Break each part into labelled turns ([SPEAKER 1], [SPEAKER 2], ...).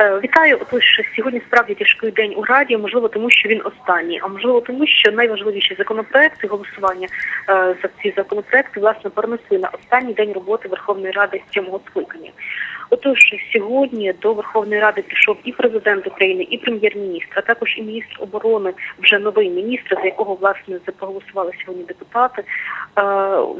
[SPEAKER 1] Е, Вітаю. Отож, сьогодні справді тяжкий день у Раді, можливо, тому що він останній, а можливо, тому що найважливіші законопроекти, голосування е, за ці законопроекти, власне, перенесли на останній день роботи Верховної Ради сьомого скликання. Отож, сьогодні до Верховної Ради прийшов і президент України, і прем'єр-міністр, а також і міністр оборони, вже новий міністр, за якого власне проголосували сьогодні депутати.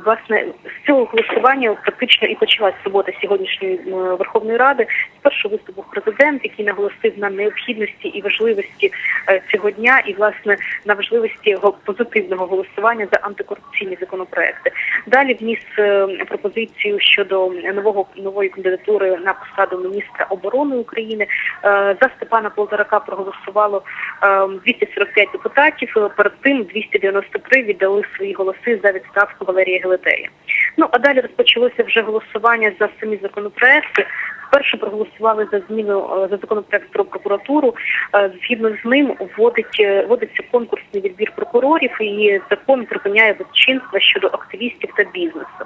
[SPEAKER 1] Власне, з цього голосування практично і почалась робота сьогоднішньої Верховної Ради. Спершу виступив президент, який наголосив на необхідності і важливості е, цього дня, і власне на важливості позитивного голосування за антикорупційні законопроекти. Далі вніс е, пропозицію щодо нового нової кандидатури на посаду міністра оборони України. Е, За Степана Полторака проголосувало е, 245 депутатів. Е, Перед тим 293 віддали свої голоси за відставку Валерія Гелетея. Ну а далі розпочалося вже голосування за самі законопроекти. Спершу проголосували за зміну е, за законопроект про прокуратуру. Е, Згідно з ним вводить е, вводиться конкурсний відбір прокурорів і закон припиняє безчинства щодо активістів та бізнесу.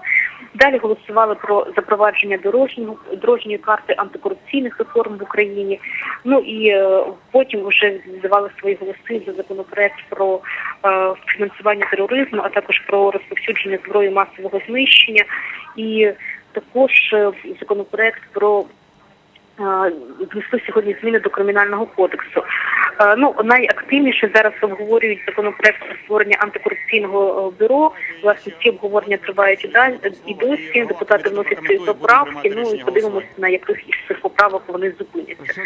[SPEAKER 1] Далі голосували про запровадження дорожнього дорожньої карти антикорупційних реформ в Україні. Ну і потім вже віддавали свої голоси за законопроект про фінансування тероризму, а також про розповсюдження зброї масового знищення, і також е, законопроект про е, внесли сьогодні зміни до кримінального кодексу. Е, Ну найактивніше зараз обговорюють законопроект про створення антикорупційного бюро. Власне, ці обговорення тривають і далі і досі. Депутати вносять свої поправки. Ну і подивимося на яких із цих поправок вони зупиняться.